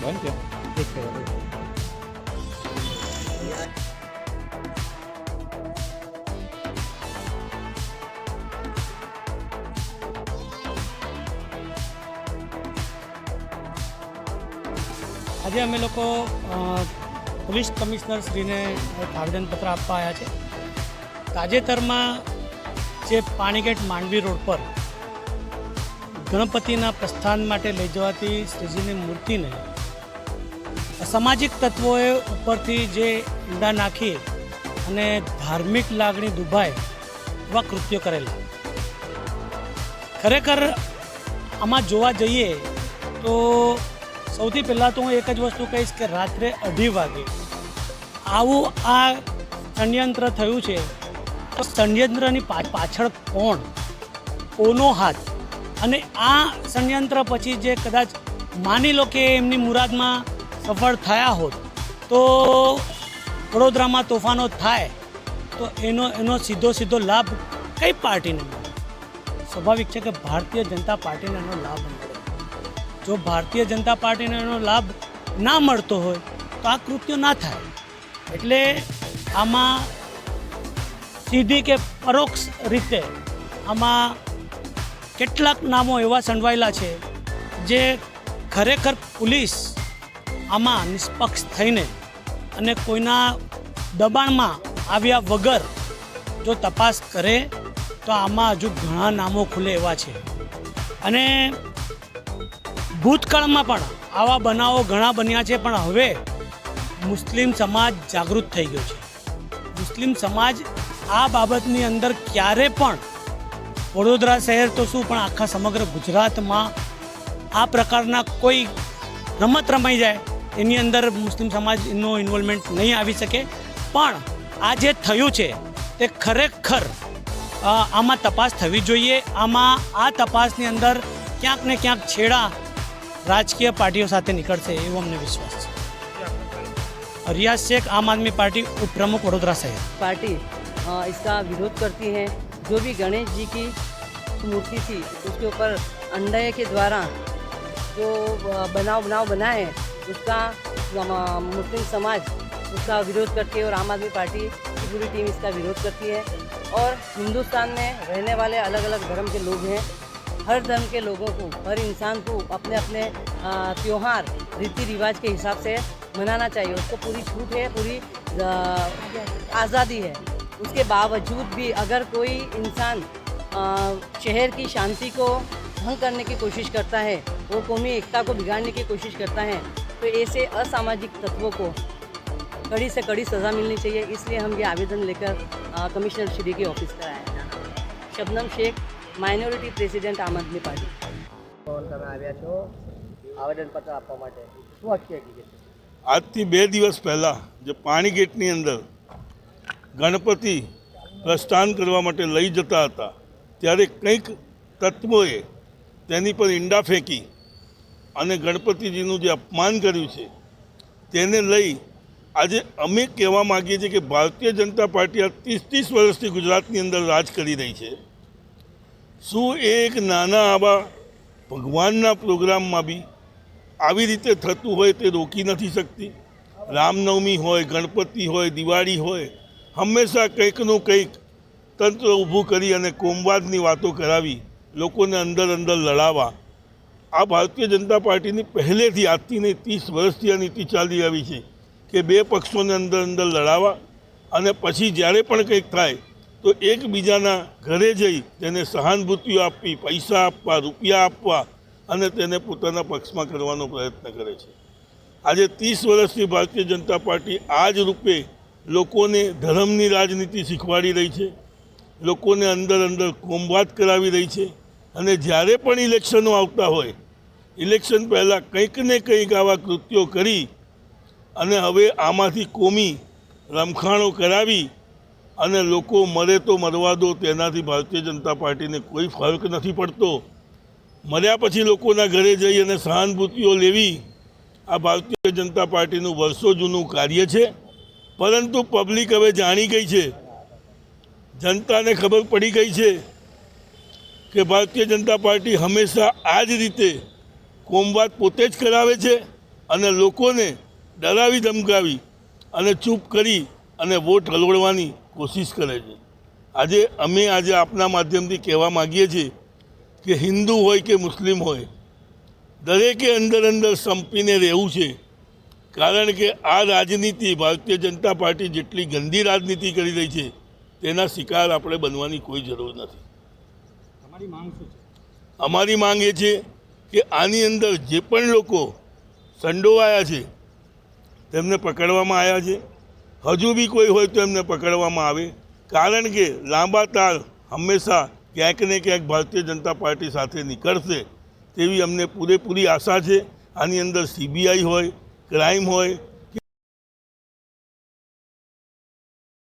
બંધ છે? એક સેકન્ડ આજે અમે લોકો પોલીસ કમિશનર શ્રીને એક આવેદનપત્ર આપવા આવ્યા છે. તાજેતરમાં જે પાણીગેટ માંડવી રોડ પર ગણપતિના પ્રસ્થાન માટે લઈ જવાતી શ્રીજીની મૂર્તિને અસામાજિક તત્વોએ ઉપરથી જે ઈંડા નાખી અને ધાર્મિક લાગણી દુભાય એવા કૃત્યો કરેલા. ખરેખર આમાં જોવા જઈએ તો સૌથી પહેલાં તો હું એક જ વસ્તુ કહીશ કે રાત્રે અઢી વાગે આવું આ ષડયંત્ર થયું છે, તો ષડયંત્રની પાછળ કોણ? કોનો હાથ? અને આ ષડયંત્ર પછી જે કદાચ માની લો કે એમની મુરાદમાં સફળ થયા હોત, તો વડોદરામાં તોફાનો થાય, તો એનો એનો સીધો સીધો લાભ કઈ પાર્ટીને મળે? સ્વાભાવિક છે કે ભારતીય જનતા પાર્ટીને એનો લાભ મળે. જો ભારતીય જનતા પાર્ટીને એનો લાભ ના મળતો હોય, તો આ કૃત્યો ના થાય. એટલે આમાં સીધી કે પરોક્ષ રીતે આમાં કેટલાક નામો એવા સંડવાયેલા છે જે ખરેખર પોલીસ આમાં નિષ્પક્ષ થઈને અને કોઈના દબાણમાં આવ્યા વગર જો તપાસ કરે તો આમાં હજુ ઘણા નામો ખુલે એવા છે. અને ભૂતકાળમાં પણ આવા બનાવો ઘણા બન્યા છે, પણ હવે મુસ્લિમ સમાજ જાગૃત થઈ ગયો છે. મુસ્લિમ સમાજ આ બાબતની અંદર ક્યારે પણ વડોદરા શહેર તો શું પણ આખા સમગ્ર ગુજરાતમાં આ પ્રકારના કોઈ રમત રમાઈ જાય એની અંદર મુસ્લિમ સમાજનો ઇન્વોલ્વમેન્ટ નહીં આવી શકે પણ આ જે થયું છે તે ખરેખર અ, આમાં તપાસ થવી જોઈએ આમાં આ તપાસની અંદર ક્યાંક ને ક્યાંક છેડા રાજકીય પાર્ટીઓ સાથે નીકળશે એવો અમને વિશ્વાસ છે રિયાઝ શેખ આમ આદમી પાર્ટી ઉપપ્રમુખ वडोदरा शहर पार्टी अ, इसका विरोध करती है जो भी गणेश जी की मूर्ति थी, उसके ऊपर अंडे के द्वारा जो बनाव बनाव बना है उसका मुस्लिम समाज उसका विरोध करती है और आम आदमी पार्टी की पूरी टीम इसका विरोध करती है। और हिंदुस्तान में रहने वाले अलग अलग धर्म के लोग हैं। हर धर्म के लोगों को, हर इंसान को अपने अपने त्यौहार रीति रिवाज के हिसाब से मनाना चाहिए। उसको पूरी छूट है, पूरी आज़ादी है। उसके बावजूद भी अगर कोई इंसान अ, शहर की शांति को भंग करने की कोशिश करता है वो कौमी एकता को बिगाड़ने की कोशिश करता है तो ऐसे असामाजिक तत्वों को कड़ी से कड़ी सज़ा मिलनी चाहिए इसलिए हम ये आवेदन लेकर अ, कमिश्नर श्री के ऑफिस पर आए हैं शबनम शेख માઇનોરિટી પ્રેસિડેન્ટ આમ આદમી પાર્ટી તમે આવ્યા છો આવેદનપત્ર આપવા માટે શું આખી હકીકત આજથી બે દિવસ પહેલાં જે પાણી ગેટની અંદર ગણપતિ પ્રસ્થાન કરવા માટે લઈ જતા હતા. ત્યારે કંઈક તત્વોએ તેની પર ઈંડા ફેંકી અને ગણપતિજીનું જે અપમાન કર્યું છે, તેને લઈ આજે અમે કહેવા માગીએ છીએ કે ભારતીય જનતા પાર્ટી આ ત્રીસ ત્રીસ વર્ષથી ગુજરાતની અંદર રાજ કરી રહી છે. શું એ એક નાના આવા ભગવાનના પ્રોગ્રામમાં બી આવી રીતે થતું હોય તે રોકી નથી શકતી? રામનવમી હોય, ગણપતિ હોય, દિવાળી હોય હંમેશા કંઈકનું કંઈક તંત્ર ઊભું કરી અને કોમવાદની વાતો કરાવી, લોકોને અંદર અંદર લડાવવા. આ ભારતીય જનતા પાર્ટીની પહેલેથી આજથી નહીં, ત્રીસ વર્ષથી આ નીતિ ચાલી આવી છે કે બે પક્ષોને અંદર અંદર લડાવવા અને પછી જ્યારે પણ કંઈક થાય તો એકબીજાના ઘરે જઈ તેને સહાનુભૂતિઓ આપવી, પૈસા આપવા, રૂપિયા આપવા અને તેને પોતાના પક્ષમાં કરવાનો પ્રયત્ન કરે છે. આજે ત્રીસ વર્ષથી ભારતીય જનતા પાર્ટી આ જ રૂપે લોકોને ધર્મની રાજનીતિ શીખવાડી રહી છે, લોકોને અંદર અંદર કોમવાદ કરાવી રહી છે અને જ્યારે પણ ઇલેક્શનો આવતા હોય, ઇલેક્શન પહેલાં કંઈક ને કંઈક આવા કૃત્યો કરી અને હવે આમાંથી કોમી રમખાણો કરાવી અને લોકો મરે તો મરવા દો, તેનાથી ભારતીય જનતા પાર્ટીને કોઈ ફરક નથી પડતો. મર્યા પછી લોકોના ઘરે જઈ અને સહાનુભૂતિઓ લેવી આ ભારતીય જનતા પાર્ટીનું વર્ષો જૂનું કાર્ય છે. પરંતુ પબ્લિક હવે જાણી ગઈ છે. જનતાને ખબર પડી ગઈ છે કે ભારતીય જનતા પાર્ટી હંમેશા આ જ રીતે કોમવાદ પોતે જ કરાવે છે અને લોકોને ડરાવી ધમકાવી અને ચૂપ કરી અને વોટ હલવડવાની કોશિશ કરે છે. આજે અમે આજે આપના માધ્યમથી કહેવા માગીએ છીએ કે હિન્દુ હોય કે મુસ્લિમ હોય, દરેકે અંદર અંદર સંપીને રહેવું છે. કારણ કે આ રાજનીતિ ભારતીય જનતા પાર્ટી જેટલી ગંદી રાજનીતિ કરી રહી છે તેના શિકાર આપણે બનવાની કોઈ જરૂર નથી. અમારી માંગ એ છે કે આની અંદર જે પણ લોકો સંડોવાયા છે તેમને પકડવામાં આવ્યા છે. હજુ બી કોઈ હોય તો એમને પકડવામાં આવે. કારણ કે લાંબા તાર હંમેશા ક્યાંક ને ક્યાંક ભારતીય જનતા પાર્ટી સાથે નીકળશે તેવી અમને પૂરેપૂરી આશા છે. આની અંદર સીબીઆઈ હોય ક્રાઇમ હોય